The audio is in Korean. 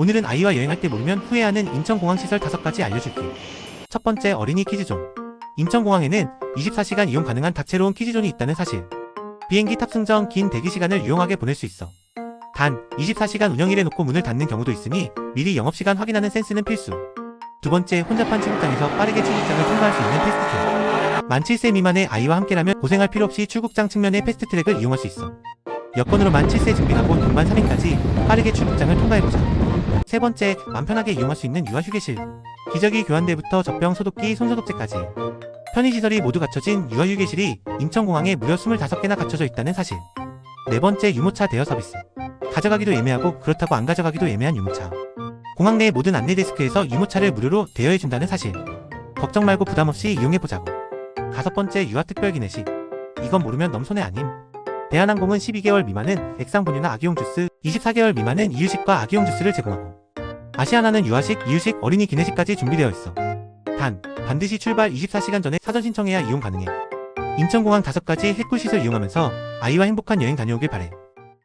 오늘은 아이와 여행할 때 모르면 후회하는 인천공항 시설 5가지 알려줄게. 첫 번째 어린이 키즈존. 인천공항에는 24시간 이용 가능한 다채로운 키즈존이 있다는 사실. 비행기 탑승 전 긴 대기 시간을 유용하게 보낼 수 있어. 단, 24시간 운영일에 놓고 문을 닫는 경우도 있으니 미리 영업시간 확인하는 센스는 필수. 두 번째, 혼잡한 출국장에서 빠르게 출국장을 통과할 수 있는 패스트트랙. 만 7세 미만의 아이와 함께라면 고생할 필요 없이 출국장 측면의 패스트트랙을 이용할 수 있어. 여권으로 만 7세 증빙하고 동반 3인까지 빠르게 출국장을 통과해보자. 세 번째, 맘 편하게 이용할 수 있는 유아 휴게실. 기저귀 교환대부터 젖병 소독기, 손소독제까지. 편의시설이 모두 갖춰진 유아 휴게실이 인천공항에 무려 25개나 갖춰져 있다는 사실. 네 번째, 유모차 대여 서비스. 가져가기도 애매하고 그렇다고 안 가져가기도 애매한 유모차. 공항 내 모든 안내 데스크에서 유모차를 무료로 대여해준다는 사실. 걱정 말고 부담 없이 이용해보자고. 다섯 번째, 유아 특별 기내식. 이건 모르면 넘 손해 아님. 대한항공은 12개월 미만은 액상 분유나 아기용 주스, 24개월 미만은 이유식과 아기용 주스를 제공하고 아시아나는 유아식, 이유식, 어린이 기내식까지 준비되어 있어. 단, 반드시 출발 24시간 전에 사전 신청해야 이용 가능해. 인천공항 5가지 핵꿀시설 이용하면서 아이와 행복한 여행 다녀오길 바래.